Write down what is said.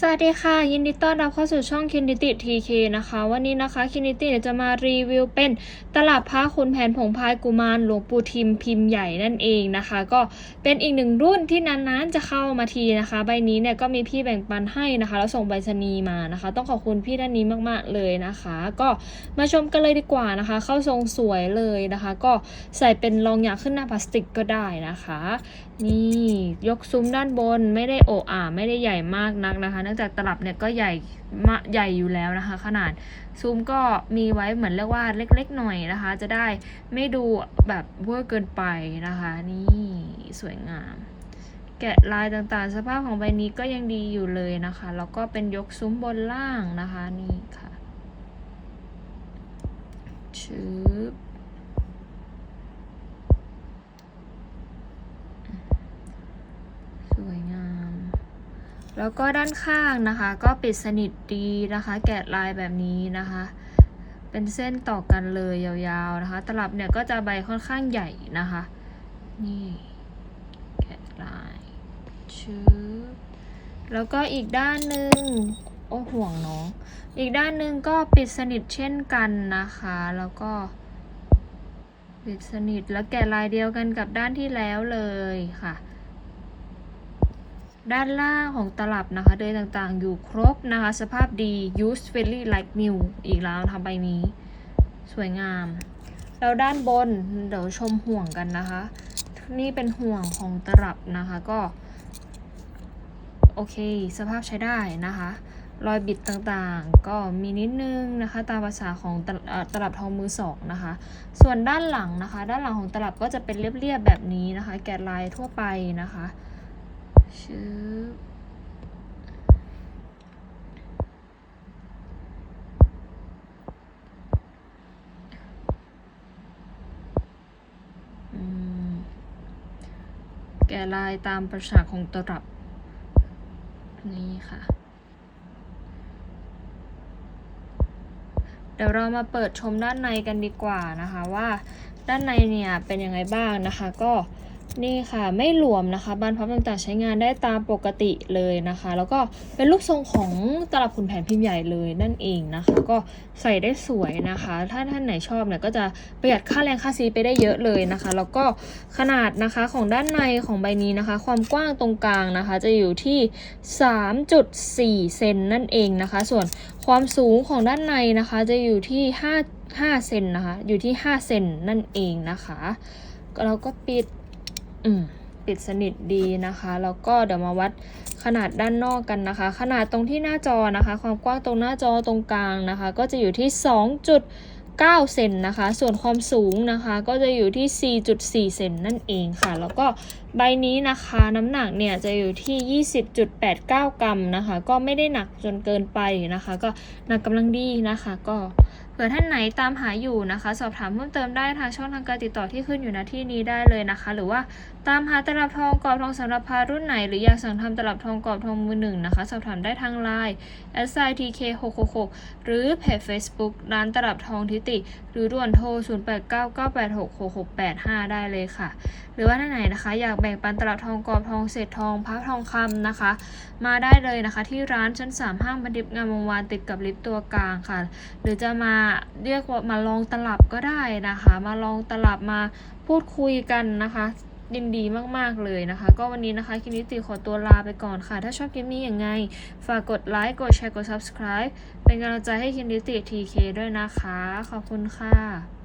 สวัสดีค่ะ ยินดีต้อนรับเข้าสู่ช่องคินดิติทีเคนะคะ วันนี้นะคะคินดิติจะมารีวิวเป็นตลับพระคุณแผนผงพายกุมารหลวงปู่ทิมพิมพ์ใหญ่นั่นเองนะคะ ก็เป็นอีกหนึ่งรุ่นที่นานๆจะเข้ามาทีนะคะ ใบนี้เนี่ยก็มีพี่แบ่งปันให้นะคะ แล้วส่งใบสนีมานะคะ ต้องขอบคุณพี่ด้านนี้มากๆเลยนะคะ ก็มาชมกันเลยดีกว่านะคะ เข้าทรงสวยเลยนะคะ ก็ใส่เป็นรองยางขึ้นหน้าพลาสติกก็ได้นะคะ นี่ยกซุ้มด้านบนไม่ได้โอะอ่าไม่ได้ใหญ่มากนักนะคะเนื่องจากตลับเนี่ยก็ใหญ่มะใหญ่อยู่แล้วนะคะ ขนาดซุ้มก็มีไว้เหมือนเรียกว่าเล็กๆหน่อยนะคะ จะได้ไม่ดูแบบเวอร์เกินไปนะคะ นี่สวยงาม แกะลายต่างๆ สภาพของใบนี้ก็ยังดีอยู่เลยนะคะ แล้วก็เป็นยกซุ้มบนล่างนะคะนี่ค่ะชืบ สวยงาม แล้วก็ด้านข้างนะคะ ก็ปิดสนิทดีนะคะ แกะลายแบบนี้นะคะ เป็นเส้นต่อกันเลยยาวๆนะคะ ตลับเนี่ยก็จะใบค่อนข้างใหญ่นะคะ นี่แกะลายชื้อแล้วก็อีกด้านหนึ่งโอ้ห่วงเนาะอีกด้านหนึ่งก็ปิดสนิทเช่นกันนะคะ แล้วก็ปิดสนิทแล้วแกะลายเดียวกันกับด้านที่แล้วเลยค่ะ ด้านล่างของตลับนะคะเดยต่างๆ อยู่ครบนะคะ สภาพดี use very like new อีกแล้วทำใบนี้ สวยงาม แล้วด้านบนเดี๋ยวชมห่วงกันนะคะ นี่เป็นห่วงของตลับนะคะก็ โอเค สภาพใช้ได้นะคะ รอยบิดต่างๆ ก็มีนิดนึงนะคะ ตามภาษาของตตลับทองมือสองนะคะ ส่วนด้านหลังนะคะ ด้านหลังของตลับก็จะเป็นเรียบๆแบบนี้นะคะ แกะลายทั่วไปนะคะ ชืบอืมแกะลายตามภาษาของตลับ นี่ค่ะ เดี๋ยวเรามาเปิดชมด้านในกันดีกว่านะคะว่าด้านในเนี่ยเป็นยังไงบ้างนะคะก็ นี่ค่ะไม่หลวมนะคะบานพับต่างๆ ใช้งานได้ตามปกติเลยนะคะ แล้วก็เป็นรูปทรงของตลับขุนแผนพิมพ์ใหญ่เลยนั่นเองนะคะ ก็ใส่ได้สวยนะคะ ถ้าท่านไหนชอบเนี่ยก็จะประหยัดค่าแรงค่าซีไปได้เยอะเลยนะคะ แล้วก็ขนาดนะคะของด้านในของใบนี้นะคะ ความกว้างตรงกลางนะคะ จะอยู่ที่ 3.4 เซนนั่นเองนะคะ ส่วนความสูงของด้านในนะคะจะอยู่ที่ 5 5 เซนนะคะ อยู่ที่ 5 เซนนั่นเองนะคะเราก็ปิด อืมปิดสนิทดีนะคะ แล้วก็เดี๋ยวมาวัดขนาดด้านนอกกันนะคะ ขนาดตรงที่หน้าจอนะคะ ความกว้างตรงหน้าจอตรงกลางนะคะ ก็จะอยู่ที่ 2.9 เซนนะคะ ส่วนความสูงนะคะ ก็จะอยู่ที่ 4.4 เซนนั่นเองค่ะ แล้วก็ ใบนี้นะคะน้ำหนักเนี่ยจะอยู่ที่ 20.89 กรัมนะคะ ก็ไม่ได้หนักจนเกินไปนะคะ ก็หนักกำลังดีนะคะ ก็เผื่อท่านไหนตามหาอยู่นะคะ สอบถามเพิ่มเติมได้ทางช่องทางการติดต่อที่ขึ้นอยู่ณที่นี้ได้เลยนะคะ หรือว่าตามหาตลับทองกรอบทองสำหรับพารุ่นไหน หรืออยากสั่งทำตลับทองกรอบทองมือหนึ่งนะคะ สอบถามได้ทางไลน์ s i t k 6 6 6หรือเพจ Facebook ร้านตลับทองทิติ หรือด่วนโทร 0899866685 ได้เลยค่ะ หรือว่าท่านไหนนะคะอยากแบ่งปันตลับทองกรอบทองเศษทองพระทองคำนะคะ มาได้เลยนะคะ ที่ร้านชั้น 3 ห้างบันดิบงามวงวานติดกับลิฟต์ตัวกลางค่ะ หรือจะมาเรียกว่ามาลองตลับก็ได้นะคะ มาลองตลับมาพูดคุยกันนะคะยินดีมาก ๆ เลยนะคะ ก็วันนี้นะคะคลิปนี้ติขอตัวลาไปก่อนค่ะ ถ้าชอบคลิปนี้ย่างไง ฝากกดไลค์กดแชร์กด subscribe เป็นกำลังใจให้คินดิติทีเคด้วยนะคะ ขอบคุณค่ะ